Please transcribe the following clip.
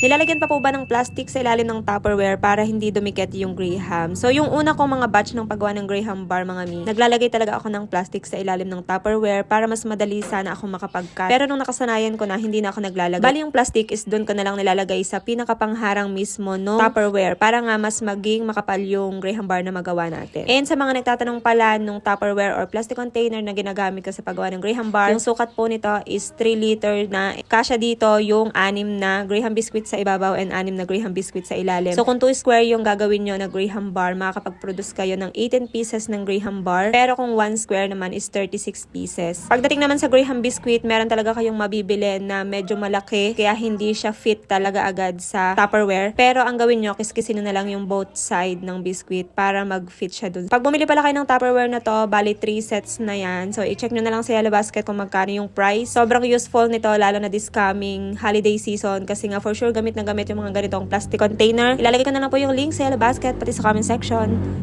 Nilalagyan pa po ba ng plastic sa ilalim ng Tupperware para hindi dumikit yung Graham? So yung una kong mga batch ng paggawa ng Graham bar mga mi, naglalagay talaga ako ng plastic sa ilalim ng Tupperware para mas madali sana ako makapag-cut. Pero nung nakasanayan ko na, hindi na ako naglalagay. Bali yung plastic is doon ko na lang nilalagay sa pinakapangharang mismo no Tupperware para nga mas maging makapal yung Graham bar na magawa natin. And sa mga nagtatanong pala nung Tupperware or plastic container na ginagamit ko sa paggawa ng Graham bar, yung sukat po nito is 3 liter na kasya dito yung anim na Graham biscuit sa ibabaw and anim na Graham biscuit sa ilalim. So kung 2 square yung gagawin nyo na Graham bar, makakapag-produce kayo ng 18 pieces ng Graham bar. Pero kung 1 square naman is 36 pieces. Pagdating naman sa Graham biscuit, meron talaga kayong mabibili na medyo malaki kaya hindi siya fit talaga agad sa Tupperware. Pero ang gawin nyo, kiskisin na lang yung both side ng biscuit para mag-fit siya dun. Pag bumili pala kayo ng Tupperware na to, bali 3 sets na yan. So i-check nyo na lang sa Yellow Basket kung magkano yung price. Sobrang useful nito lalo na this coming holiday season kasi nga for sure gamit na gamit yung mga ganitong plastic container. Ilalagay ko na lang po yung link sa Yellow Basket pati sa comment section.